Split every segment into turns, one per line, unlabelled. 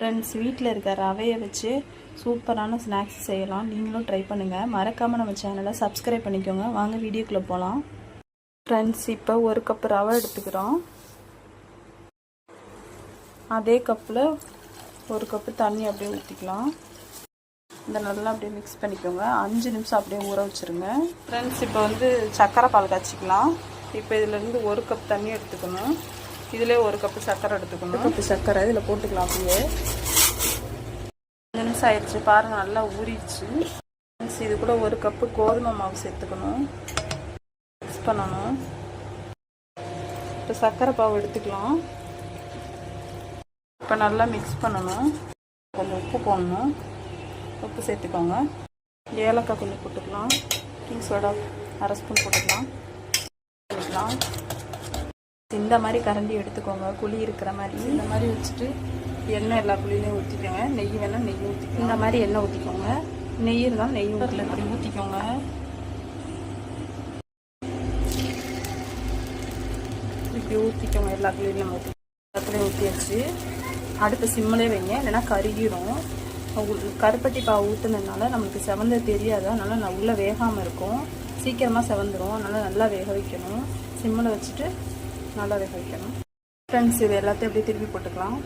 Friends வீட்டில் இருக்க ரவையை வச்சு சூப்பரான ஸ்நாக்ஸ் செய்யலாம். நீங்களும் ட்ரை பண்ணுங்கள் மறக்காமல் நம்ம சேனலை சப்ஸ்கிரைப் பண்ணிக்கோங்க. வாங்க வீடியோக்குள்ளே போகலாம் ஃப்ரெண்ட்ஸ் இப்போ ஒரு கப் ரவை எடுத்துக்கிறோம். அதே கப்பில் ஒரு கப்பு தண்ணி அப்படியே ஊற்றிக்கலாம் இந்த நல்லா அப்படியே மிக்ஸ் பண்ணிக்கோங்க. அஞ்சு நிமிஷம் அப்படியே ஊற வச்சுருங்க. ஃப்ரெண்ட்ஸ் இப்போ வந்து சக்கரை பால் காய்ச்சிக்கலாம். இப்போ இதுலேருந்து ஒரு கப் தண்ணி எடுத்துக்கணும். இதிலே ஒரு கப்பு சர்க்கரை எடுத்துக்கணும். கப்பு சர்க்கரை இதில் போட்டுக்கலாம் அப்படியே. அஞ்சு நிமிஷம் ஆயிடுச்சு. பாருங்கள் நல்லா ஊறிடுச்சு. இது கூட ஒரு கப்பு கோதுமை மாவு சேர்த்துக்கணும். மிக்ஸ் பண்ணணும். இப்போ சர்க்கரை பாவு எடுத்துக்கலாம். இப்போ நல்லா மிக்ஸ் பண்ணணும். கொஞ்சம் உப்பு போடணும். உப்பு சேர்த்துக்கோங்க. ஏலக்காய் கொஞ்சம் போட்டுக்கலாம். கிங் சோடா அரை ஸ்பூன் போட்டுக்கலாம். போட்டுக்கலாம். இந்த மாதிரி கரண்டி எடுத்துக்கோங்க குழி இருக்கிற மாதிரி. இந்த மாதிரி வச்சுட்டு எண்ணெய் எல்லா குழியிலையும் ஊற்றிக்கோங்க நெய் வேணால் நெய் ஊற்றிக்கோங்க இந்த மாதிரி எண்ணெய் ஊற்றிக்கோங்க நெய் இருந்தாலும் நெய் ஊற்றில இப்படி ஊற்றிக்கோங்க இப்படி ஊற்றிக்கோங்க எல்லா குழியிலையும் ஊற்றி எல்லாத்துலேயும் ஊற்றியாச்சு அடுப்பு சிம்மிலே வைங்க. இல்லைன்னா கருகிரும். உ- கருப்பட்டி பாவு ஊற்றுனதுனால நம்மளுக்கு செவந்த தெரியாது. அதனால நான் உள்ளே வேகாமல் இருக்கும். சீக்கிரமாக செவந்துரும். அதனால நல்லா வேக வைக்கணும். சிம்மில் வச்சுட்டு நல்லா வேக வைக்கணும். ஃப்ரெண்ட்ஸ் இது எல்லாத்தையும் அப்படியே திருப்பி போட்டுக்கலாம்.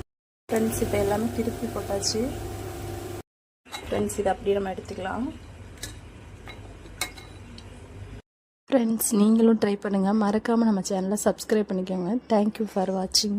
ஃப்ரெண்ட்ஸ் இப்போ எல்லாமே திருப்பி போட்டாச்சு. ஃப்ரெண்ட்ஸ் இதை அப்படியே நம்ம எடுத்துக்கலாம். ஃப்ரெண்ட்ஸ் நீங்களும் ட்ரை பண்ணுங்கள் மறக்காமல் நம்ம சேனலை சப்ஸ்கிரைப் பண்ணிக்கோங்க. தேங்க்யூ ஃபார் வாட்சிங்